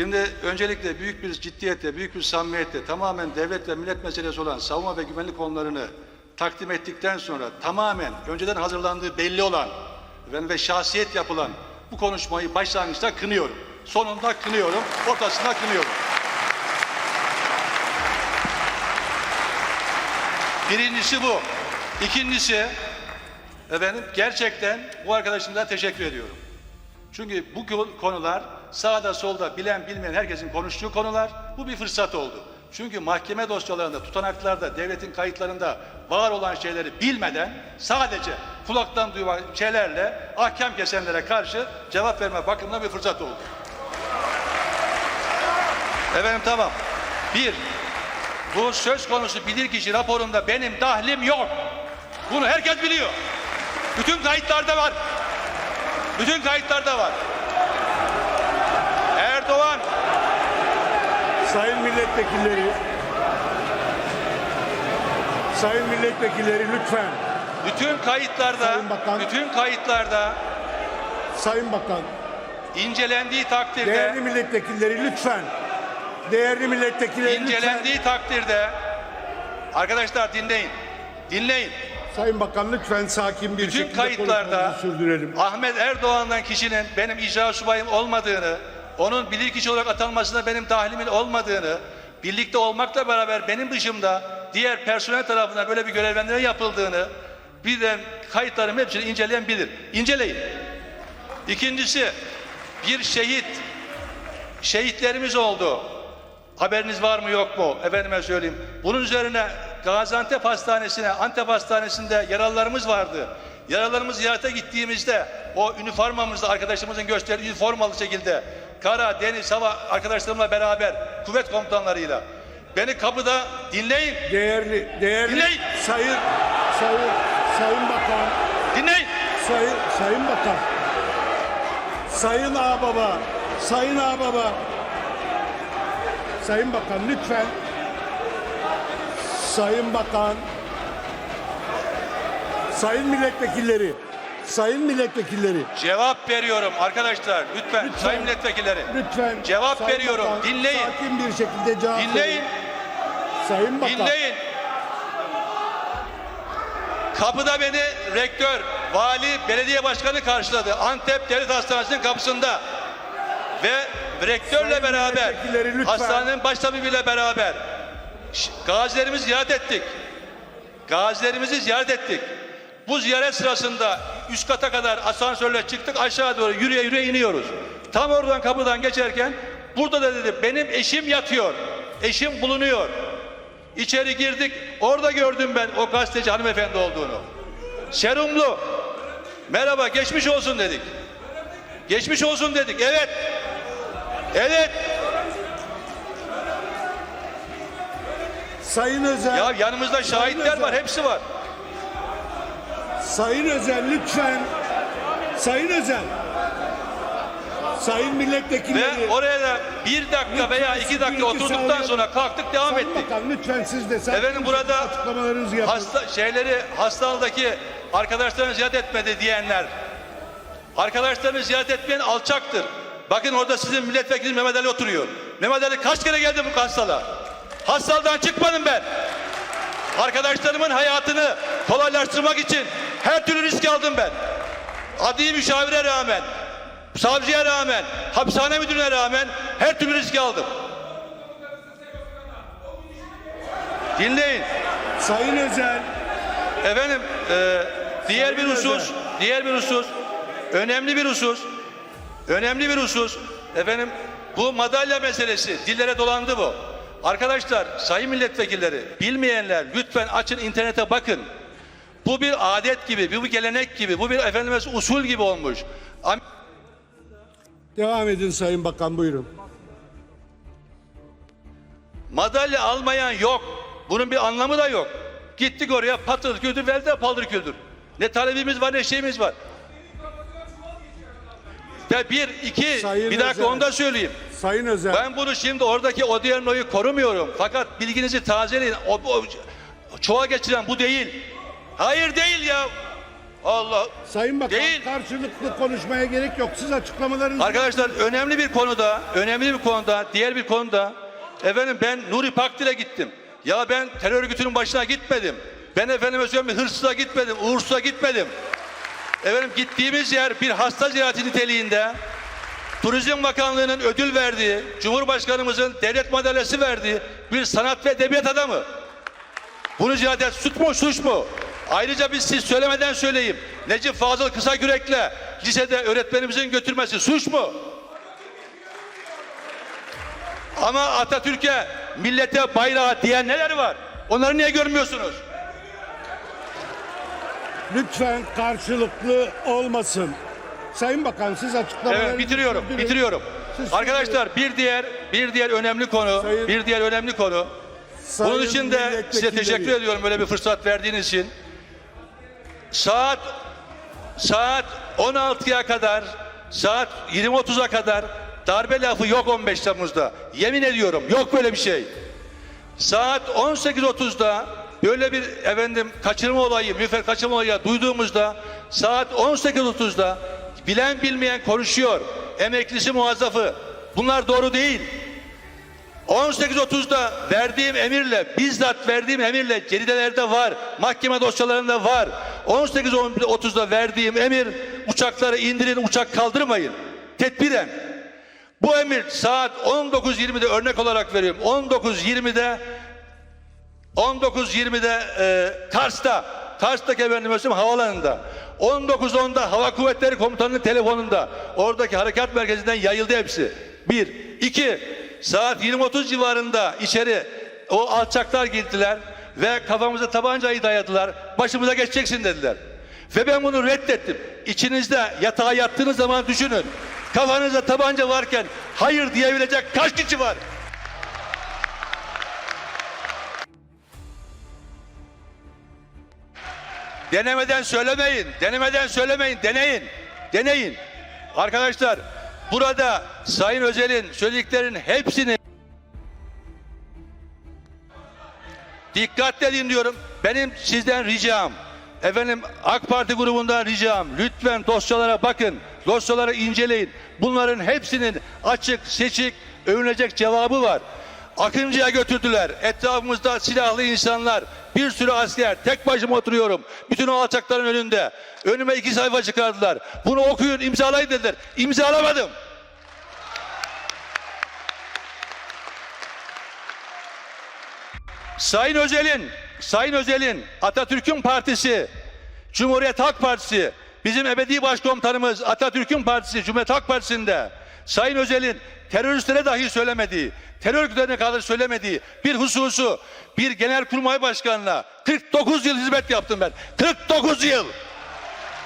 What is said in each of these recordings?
Şimdi öncelikle büyük bir ciddiyetle, büyük bir samimiyetle tamamen devlet ve millet meselesi olan savunma ve güvenlik konularını takdim ettikten sonra tamamen önceden hazırlandığı belli olan ve, şahsiyet yapılan bu konuşmayı başlangıçta kınıyorum. Sonunda kınıyorum, ortasında kınıyorum. Birincisi bu. İkincisi efendim gerçekten bu arkadaşımıza teşekkür ediyorum. Çünkü bu konu- konular sağda solda bilen bilmeyen herkesin konuştuğu konular. Bu bir fırsat oldu. Çünkü mahkeme dosyalarında, tutanaklarda, devletin kayıtlarında var olan şeyleri bilmeden sadece kulaktan duyulan şeylerle ahkam kesenlere karşı cevap verme bakımından bir fırsat oldu. Efendim tamam. Bir, bu söz konusu bilirkişi raporunda benim dahlim yok. Bunu herkes biliyor. Bütün kayıtlarda var. Bütün kayıtlarda var. Sayın milletvekilleri, sayın milletvekilleri lütfen, bütün kayıtlarda Sayın Bakan. bütün kayıtlarda sayın bakan, incelendiği takdirde değerli milletvekilleri lütfen, değerli milletvekilleri lütfen, incelendiği takdirde arkadaşlar dinleyin. Dinleyin. sayın bakan lütfen sakin bir Bütün şekilde kayıtlarda sürdürelim. Ahmet Erdoğan'dan kişinin benim icra subayım olmadığını, onun bilirkişi olarak atanmasında benim dahlimin olmadığını, birlikte olmakla beraber benim dışımda diğer personel tarafından böyle bir görevlendirme yapıldığını birden kayıtlarım hepsini inceleyen bilir. İnceleyin. İkincisi bir şehit şehitlerimiz oldu. Haberiniz var mı yok mu? Efendime söyleyeyim. Bunun üzerine Gaziantep Hastanesi'ne, Antep Hastanesi'nde yaralılarımız vardı. Yaralılarımızı ziyarete gittiğimizde o üniformamızda arkadaşımızın gösterdiği üniformalı şekilde kara, deniz, hava arkadaşlarımla beraber kuvvet komutanlarıyla. Beni kapıda dinleyin, Değerli, değerli Dinleyin. sayın, sayın, sayın bakan, dinleyin. sayın, sayın bakan, sayın ağababa, sayın ağababa, sayın bakan lütfen, sayın bakan, sayın milletvekilleri, sayın milletvekilleri, Cevap veriyorum arkadaşlar lütfen, Lütfen. sayın milletvekilleri. lütfen Cevap sayın veriyorum. bakan, Dinleyin. Sakin bir şekilde cevap Dinleyin, verin. Sayın bakan. dinleyin. Kapıda beni rektör, vali, belediye başkanı karşıladı. Antep Devlet Hastanesi'nin kapısında. Ve rektörle Sayın beraber, hastanenin baştabibiyle beraber ş- gazilerimizi ziyaret ettik. Gazilerimizi ziyaret ettik. Bu ziyaret sırasında üst kata kadar asansörle çıktık aşağı doğru yürüye yürüye iniyoruz. Tam oradan kapıdan geçerken burada da dedi benim eşim yatıyor. Eşim bulunuyor. İçeri girdik. Orada gördüm ben o gazeteci hanımefendi olduğunu. Serumlu. Merhaba geçmiş olsun dedik. Geçmiş olsun dedik. Evet. Evet. Sayın Özel, Ya yanımızda şahitler var. Hepsi var. Sayın Özel lütfen. Sayın Özel. Sayın milletvekilleri. Ve oraya da bir dakika veya iki dakika Lütfen oturduktan sağlayalım. sonra kalktık devam Sayın ettik. Bakan lütfen siz de sakin Efendim burada hasta şeyleri hastanedeki arkadaşlarını ziyaret etmedi diyenler arkadaşlarını ziyaret etmeyen alçaktır. Bakın orada sizin milletvekili Mehmet Ali oturuyor. Mehmet Ali kaç kere geldi bu hastalığa? Hastalıktan çıkmadım ben. Arkadaşlarımın hayatını kolaylaştırmak için her türlü risk aldım ben. Adli müşavire rağmen, savcıya rağmen, hapishane müdürüne rağmen her türlü riski aldım. Dinleyin. Sayın Özel. Efendim e, diğer bir husus, diğer bir husus, önemli bir husus, önemli bir husus. Efendim bu madalya meselesi dillere dolandı bu. Arkadaşlar, sayın milletvekilleri, bilmeyenler lütfen açın internete bakın. Bu bir adet gibi, bu bir gelenek gibi, bu bir efendimiz usul gibi olmuş. Am- Devam edin Sayın Bakan buyurun. Madalya almayan yok. Bunun bir anlamı da yok. Gittik oraya patır küldür verdi de paldır küldür. Ne talebimiz var ne şeyimiz var. Ve bir, iki, Sayın bir dakika Özel. onu da söyleyeyim. Sayın Özel. Ben bunu şimdi oradaki Odierno'yu korumuyorum. Fakat bilginizi tazeleyin. O, o, çoğa geçiren bu değil. Hayır değil ya. Allah. Sayın Bakan Değil. karşılıklı konuşmaya gerek yok. Siz açıklamalarınızı Arkadaşlar önemli bir konuda, önemli bir konuda, diğer bir konuda efendim ben Nuri Pakdil'e gittim. Ya ben terör örgütünün başına gitmedim. Ben efendime söyleyeyim bir hırsıza gitmedim, uğursuza gitmedim. Efendim gittiğimiz yer bir hasta ziyareti niteliğinde Turizm Bakanlığı'nın ödül verdiği, Cumhurbaşkanımızın devlet madalyası verdiği bir sanat ve edebiyat adamı. Bunu ziyaret suç mu suç mu? Ayrıca biz siz söylemeden söyleyeyim. Necip Fazıl Kısakürek'le lisede öğretmenimizin götürmesi suç mu? Ama Atatürk'e, millete, bayrağa diyen neler var? Onları niye görmüyorsunuz? lütfen karşılıklı olmasın. Sayın Bakan siz açıklamalarınızı Evet bitiriyorum, sürdürün. bitiriyorum. Siz Arkadaşlar bir diğer bir diğer önemli konu, Sayın- bir diğer önemli konu. Sayın Bunun için de size milletvekilleri, teşekkür ediyorum böyle bir fırsat verdiğiniz için. Saat saat 16'ya kadar, saat 20.30'a kadar darbe lafı yok 15 Temmuz'da. Yemin ediyorum yok böyle bir şey. Saat 18.30'da böyle bir efendim kaçırma olayı, müfer kaçırma olayı duyduğumuzda saat 18.30'da bilen bilmeyen konuşuyor. Emeklisi muazzafı. Bunlar doğru değil. 18.30'da verdiğim emirle, bizzat verdiğim emirle ceridelerde var, mahkeme dosyalarında var. 18.30'da verdiğim emir uçakları indirin, uçak kaldırmayın. Tedbiren. Bu emir saat 19.20'de örnek olarak veriyorum. 19.20'de 19.20'de e, Kars'ta, Kars'taki efendim Müslüm havalanında. 19.10'da Hava Kuvvetleri Komutanı'nın telefonunda. Oradaki harekat merkezinden yayıldı hepsi. Bir. iki Saat 20.30 civarında içeri o alçaklar girdiler ve kafamıza tabancayı dayadılar. Başımıza geçeceksin dediler. Ve ben bunu reddettim. İçinizde yatağa yattığınız zaman düşünün. Kafanızda tabanca varken hayır diyebilecek kaç kişi var? Denemeden söylemeyin. Denemeden söylemeyin. Deneyin. Deneyin. Arkadaşlar burada Sayın Özel'in söylediklerinin hepsini dikkatle dinliyorum. Benim sizden ricam efendim AK Parti grubundan ricam lütfen dosyalara bakın. Dosyaları inceleyin. Bunların hepsinin açık, seçik, övünecek cevabı var. Akıncı'ya götürdüler. Etrafımızda silahlı insanlar, bir sürü asker. Tek başıma oturuyorum. Bütün o alçakların önünde. Önüme iki sayfa çıkardılar. Bunu okuyun, imzalayın dediler. İmzalamadım. Sayın Özel'in, Sayın Özel'in Atatürk'ün partisi, Cumhuriyet Halk Partisi, bizim ebedi başkomutanımız Atatürk'ün partisi, Cumhuriyet Halk Partisi'nde Sayın Özel'in teröristlere dahi söylemediği, terör örgütlerine kadar söylemediği bir hususu bir genelkurmay başkanına 49 yıl hizmet yaptım ben. 49 yıl.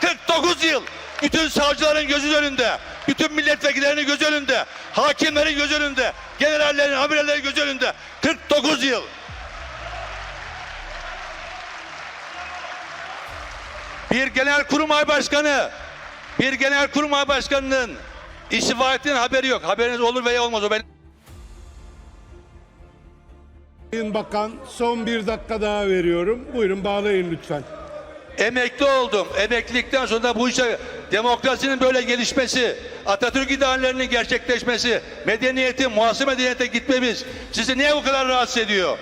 49 yıl bütün savcıların gözü önünde, bütün milletvekillerinin gözü önünde, hakimlerin gözü önünde, generallerin, amirallerin gözü önünde 49 yıl. Bir genel kurmay başkanı, bir genel kurmay başkanının istifa ettiğinin haberi yok. Haberiniz olur veya olmaz o benim. Sayın Bakan son bir dakika daha veriyorum. Buyurun bağlayın lütfen. Emekli oldum. Emeklilikten sonra bu işe demokrasinin böyle gelişmesi, Atatürk ideallerinin gerçekleşmesi, medeniyetin, muhasır medeniyete gitmemiz sizi niye bu kadar rahatsız ediyor?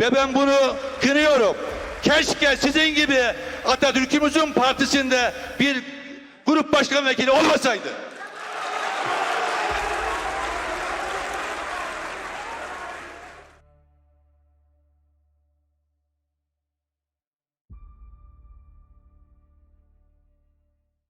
Ve ben bunu kınıyorum. Keşke sizin gibi Atatürk'ümüzün partisinde bir grup başkan vekili olmasaydı.